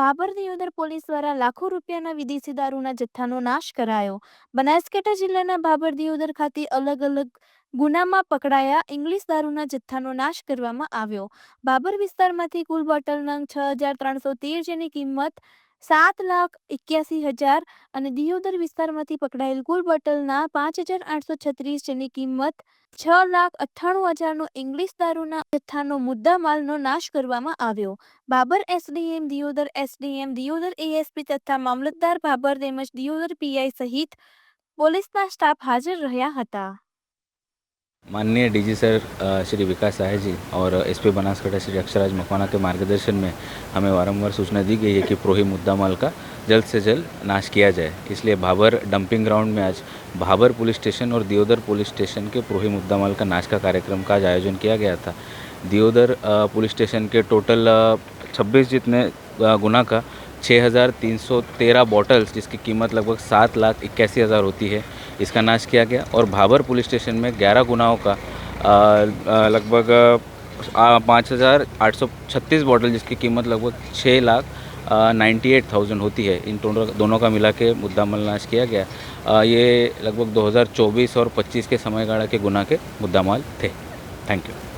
Bhabhar Deodar police દ્વારા લાખો રૂપિયાના વિદેશી દારૂના જથ્થાનો નાશ કરાયો. બનાસકાંઠા જિલ્લાના ભાભર દિયોદર ખાતે અલગ અલગ ગુનામાં પકડાયા ઇંગ્લિશ દારૂના જથ્થાનો નાશ કરવામાં આવ્યો. બાબર વિસ્તારમાંથી કુલ બોટલ નંગ છ હજાર ત્રણસો તેર જેની કિંમત સાત લાખ એક્યાસી હજાર અને દિયોદર વિસ્તારમાંથી પકડાયેલ કુલ બોટલના પાંચ હજાર આઠસો છત્રીસ જેની કિંમત છ લાખ અઠ્ઠાણું હજારનો ઇંગ્લિશ દારૂના જથ્થાનો મુદ્દા માલનો નાશ કરવામાં આવ્યો. Bhabhar SDM, Deodar SDM, Deodar ASP તથા મામલતદાર બાબર તેમજ દિયોદર પીઆઈ સહિત પોલીસના સ્ટાફ હાજર રહ્યા હતા. माननीय डीजी सर श्री विकास सहाय जी और एसपी बनासकांठा श्री अक्षराज मकवाना के मार्गदर्शन में हमें वारंवार सूचना दी गई है कि प्रोही मुद्दा माल का जल्द से जल्द नाश किया जाए। इसलिए भाबर डंपिंग ग्राउंड में आज भाबर पुलिस स्टेशन और दियोदर पुलिस स्टेशन के प्रोही मुद्दा माल का नाश का कार्यक्रम का आज आयोजन किया गया था। दियोदर पुलिस स्टेशन के टोटल छब्बीस जितने गुना का छः हज़ार तीन सौ तेरह बॉटल्स, जिसकी कीमत लगभग सात लाख इक्यासी हज़ार होती है। इसका नाश किया गया और भाबर पुलिस स्टेशन में ग्यारह गुनाहों का लगभग पाँच हज़ार आठ सौ छत्तीस बॉटल जिसकी कीमत लगभग छः लाख नाइन्टी एट थाउज़ेंड होती है। इन दोनों दोनों का मिला के मुद्दामाल नाश किया गया। आ, ये लगभग 2024 और 25 के समयगाड़ा के गुना के मुद्दामाल थे। Thank you.